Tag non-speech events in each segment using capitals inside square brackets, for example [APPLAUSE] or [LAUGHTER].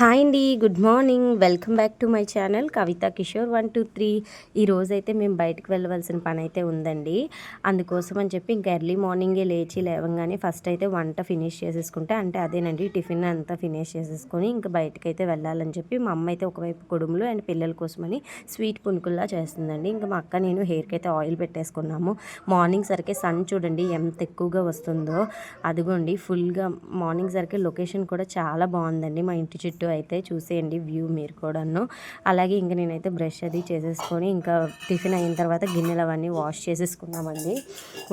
Hi అండి good morning. Welcome back to my channel Kavitha Kishore one two three. ఈ రోజైతే మేము బయటకు వెళ్ళవలసిన పని అయితే ఉందండి. అందుకోసం అని చెప్పి ఇంకా ఎర్లీ మార్నింగే లేచి లేవగానే ఫస్ట్ అయితే వంట ఫినిష్ చేసేసుకుంటే అంటే అదేనండి టిఫిన్ అంతా ఫినిష్ చేసేసుకొని ఇంకా బయటకు అయితే వెళ్ళాలని చెప్పి మా అమ్మ అయితే ఒకవైపు కుడుములు అండ్ పిల్లల కోసమని స్వీట్ పునుకుల్లా చేస్తుందండి. ఇంకా మా అక్క నేను హెయిర్కి అయితే ఆయిల్ పెట్టేసుకున్నాము. మార్నింగ్ సరికే సన్ చూడండి ఎంత ఎక్కువగా వస్తుందో. అదిగోండి ఫుల్గా మార్నింగ్ సరికే లొకేషన్ కూడా చాలా బాగుందండి మా ఇంటి చుట్టూ అయితే చూసేయండి వ్యూ మీరు కూడాను. అలాగే ఇంకా నేనైతే బ్రష్ అది చేసేసుకొని ఇంకా టిఫిన్ అయిన తర్వాత గిన్నెలు అవన్నీ వాష్ చేసేసుకున్నామండి.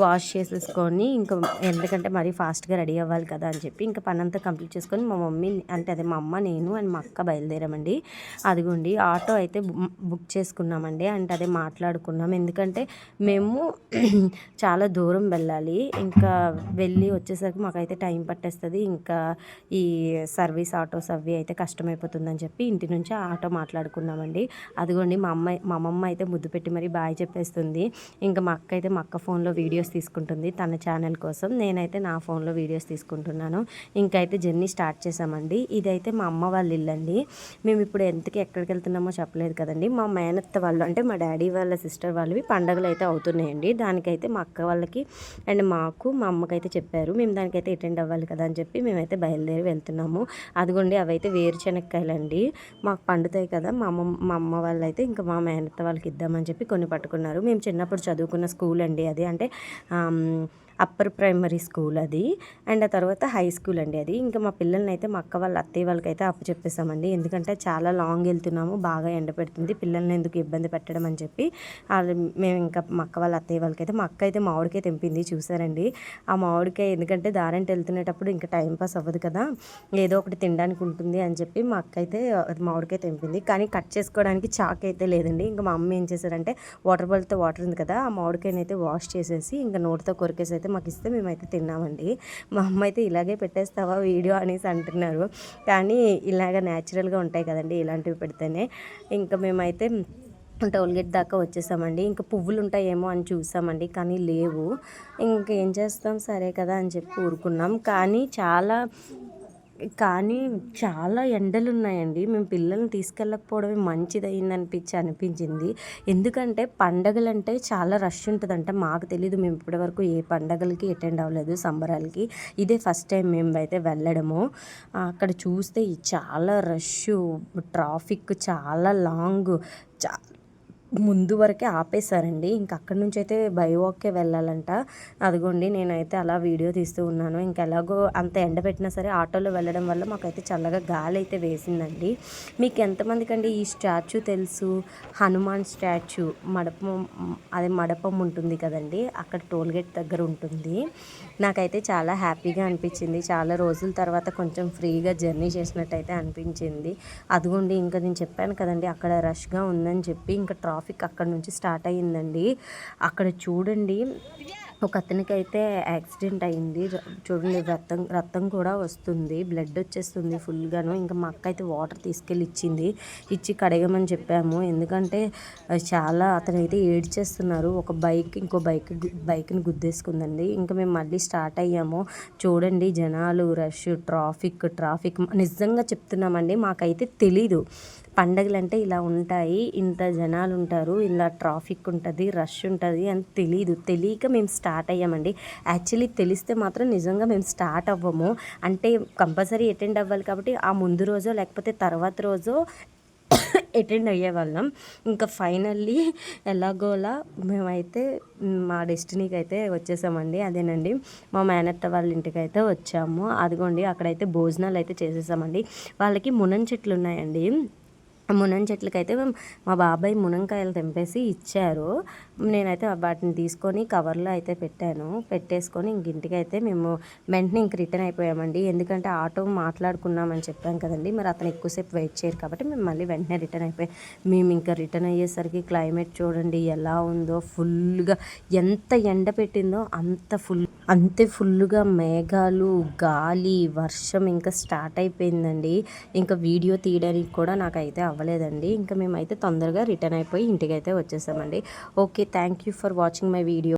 వాష్ చేసేసుకొని ఇంకా ఎందుకంటే మరీ ఫాస్ట్గా రెడీ అవ్వాలి కదా అని చెప్పి ఇంకా పని అంతా కంప్లీట్ చేసుకొని మా మమ్మీ అంటే అదే మా అమ్మ నేను అండ్ మా అక్క బయలుదేరామండి. అదిగోండి ఆటో అయితే బుక్ చేసుకున్నామండి అంటే అదే మాట్లాడుకున్నాం. ఎందుకంటే మేము [CLEARS THROAT] చాలా దూరం వెళ్ళాలి. ఇంకా వెళ్ళి వచ్చేసరికి మాకైతే టైం పట్టేస్తుంది. ఇంకా ఈ సర్వీస్ ఆటోస్ అవి అయితే కష్టమైపోతుందని చెప్పి ఇంటి నుంచి ఆటో మాట్లాడుకున్నామండి. అదిగోండి మా అమ్మాయి మా అమ్మమ్మ అయితే ముద్దు పెట్టి మరీ బాయ్ చెప్పేస్తుంది. ఇంకా మా అక్క అయితే మా అక్క ఫోన్లో వీడియోస్ తీసుకుంటుంది తన ఛానల్ కోసం. నేనైతే నా ఫోన్లో వీడియోస్ తీసుకుంటున్నాను. ఇంకైతే జర్నీ స్టార్ట్ చేసామండి ఇదైతే మా అమ్మ వాళ్ళ ఇల్లు అండి మేము ఇప్పుడు ఎంతకి ఎక్కడికి వెళ్తున్నామో చెప్పలేదు కదండి. మా మేనత్త వాళ్ళు అంటే మా డాడీ వాళ్ళ సిస్టర్ వాళ్ళవి పండగలు అయితే అవుతున్నాయండి. దానికైతే మా అక్క వాళ్ళకి అండ్ మాకు మా అమ్మకైతే చెప్పారు. మేము దానికైతే అటెండ్ అవ్వాలి కదా అని చెప్పి మేమైతే బయలుదేరి వెళ్తున్నాము. అదిగోండి అవైతే వేరు వేరుశనక్కాయలండి మాకు పండుతాయి కదా మా అమ్మ మా అమ్మ వాళ్ళు అయితే ఇంకా మా మేనత్త వాళ్ళకి ఇద్దామని చెప్పి కొన్ని పట్టుకున్నారు. మేము చిన్నప్పుడు చదువుకున్న స్కూల్ అండి అది. అంటే అప్పర్ ప్రైమరీ స్కూల్ అది. అండ్ ఆ తర్వాత హై స్కూల్ అండి అది. ఇంకా మా పిల్లల్ని అయితే మా అక్క వాళ్ళ అత్తయ్య వాళ్ళకైతే అప్పు చెప్పేసామండి ఎందుకంటే చాలా లాంగ్ వెళ్తున్నాము బాగా ఎండ పెడుతుంది పిల్లల్ని ఎందుకు ఇబ్బంది పెట్టడం అని చెప్పి. మేము ఇంకా మా అక్క వాళ్ళ అత్తయ్య వాళ్ళకైతే మా అక్క అయితే మామిడికాయ తెంపింది చూసారండి ఆ మామిడికాయ ఎందుకంటే దారంటే వెళ్తునేటప్పుడు ఇంకా టైం పాస్ అవ్వదు కదా ఏదో ఒకటి తినడానికి ఉంటుంది అని చెప్పి మా అక్క అయితే మామిడికాయ తెంపింది. కానీ కట్ చేసుకోవడానికి చాక్ అయితే లేదండి. ఇంకా మా అమ్మ ఏం చేశారంటే వాటర్ బాల్తో వాటర్ ఉంది కదా ఆ మామిడికాయని అయితే వాష్ చేసేసి ఇంకా నోటితో కొరికేసి అయితే అయితే మాకు ఇస్తే మేమైతే తిన్నామండి. మా అమ్మ అయితే ఇలాగే పెట్టేస్తావా వీడియో అనేసి అంటున్నారు. కానీ ఇలాగ న్యాచురల్గా ఉంటాయి కదండి ఇలాంటివి పెడితేనే. ఇంకా మేమైతే టోల్గేట్ దాకా వచ్చేసామండి. ఇంకా పువ్వులు ఉంటాయేమో అని చూసామండి కానీ లేవు. ఇంకేం చేస్తాం? సరే కదా అని చెప్పి ఊరుకున్నాం. కానీ చాలా కానీ చాలా ఎండలు ఉన్నాయండి మేము పిల్లల్ని తీసుకెళ్ళకపోవడమే మంచిది అయిందనిపించి అనిపించింది. ఎందుకంటే పండగలు అంటే చాలా రష్ ఉంటుందంట. మాకు తెలీదు మేము ఇప్పటివరకు ఏ పండగలకి అటెండ్ అవ్వలేదు సంబరాలకి. ఇదే ఫస్ట్ టైం మేము అయితే వెళ్ళడము అక్కడ చూస్తే చాలా రష్ ట్రాఫిక్ చాలా లాంగ్ చా ముందు వరకే ఆపేశారండి. ఇంక అక్కడి నుంచి అయితే బై వాక్కే వెళ్ళాలంట. అదిగోండి నేనైతే అలా వీడియో తీస్తూ ఉన్నాను. ఇంక ఎలాగో అంత ఎండ పెట్టినా సరే ఆటోలో వెళ్ళడం వల్ల మాకైతే చల్లగా గాలి అయితే వేసిందండి. మీకు ఎంతమందికి అండి ఈ స్టాచ్యూ తెలుసు? హనుమాన్ స్టాచ్యూ మడపం అదే మడపం ఉంటుంది కదండి అక్కడ టోల్గేట్ దగ్గర ఉంటుంది. నాకైతే చాలా హ్యాపీగా అనిపించింది. చాలా రోజుల తర్వాత కొంచెం ఫ్రీగా జర్నీ చేసినట్టయితే అనిపించింది. అదిగోండి ఇంకా నేను చెప్పాను కదండి అక్కడ రష్గా ఉందని చెప్పి ఇంకా ట్రాఫిక్ అక్కడ నుంచి స్టార్ట్ అయ్యిందండి. అక్కడ చూడండి ఒక అతనికి అయితే యాక్సిడెంట్ అయింది చూడండి రక్తం రక్తం కూడా వస్తుంది. బ్లడ్ వచ్చేస్తుంది ఫుల్గాను. ఇంకా మా అక్క అయితే వాటర్ తీసుకెళ్ళి ఇచ్చింది. ఇచ్చి కడగమని చెప్పాము. ఎందుకంటే చాలా అతనైతే ఏడ్చేస్తున్నారు. ఒక బైక్ ఇంకో బైక్ బైక్ని గుద్దేసుకుందండి. ఇంకా మేము మళ్ళీ స్టార్ట్ అయ్యాము. చూడండి జనాలు రష్ ట్రాఫిక్ ట్రాఫిక్. నిజంగా చెప్తున్నామండి మాకైతే తెలీదు. పండగలు అంటే ఇలా ఉంటాయి ఇంత జనాలు ఉంటారు ఇలా ట్రాఫిక్ ఉంటుంది రష్ ఉంటుంది అని తెలియదు తెలియక మేము స్టార్ట్ అయ్యామండి. యాక్చువల్లీ తెలిస్తే మాత్రం నిజంగా మేము స్టార్ట్ అవ్వము. అంటే కంపల్సరీ అటెండ్ అవ్వాలి కాబట్టి ఆ ముందు రోజో లేకపోతే తర్వాత రోజో అటెండ్ అయ్యేవాళ్ళం. ఇంకా ఫైనల్లీ ఎలాగోలా మేమైతే మా డెస్టినీకి అయితే వచ్చేసామండి. అదేనండి మా మేనత్త వాళ్ళ ఇంటికి అయితే వచ్చాము. అదిగోండి అక్కడైతే భోజనాలు అయితే చేసేసామండి. వాళ్ళకి మునం చెట్లు ఉన్నాయండి మునం చెట్లకైతే మా బాబాయ్ మునంకాయలు తెంపేసి ఇచ్చారు. నేనైతే వాటిని తీసుకొని కవర్లో అయితే పెట్టాను. పెట్టేసుకొని ఇంక ఇంటికి అయితే మేము వెంటనే ఇంక రిటర్న్ అయిపోయామండి. ఎందుకంటే ఆటో మాట్లాడుకున్నామని చెప్పాం కదండి. మరి అతను ఎక్కువసేపు వెయిట్ చేయరు కాబట్టి మేము మళ్ళీ వెంటనే రిటర్న్ అయిపోయాం మేము ఇంకా రిటర్న్ అయ్యేసరికి క్లైమేట్ చూడండి ఎలా ఉందో ఫుల్గా ఎంత ఎండ పెట్టిందో అంత ఫుల్ అంతే ఫుల్గా మేఘాలు గాలి వర్షం ఇంకా స్టార్ట్ అయిపోయిందండి. ఇంకా వీడియో తీయడానికి కూడా నాకైతే అవ్వలేదండి. ఇంకా మేమైతే తొందరగా రిటర్న్ అయిపోయి ఇంటికైతే వచ్చేసామండి. Okay thank you for watching my video.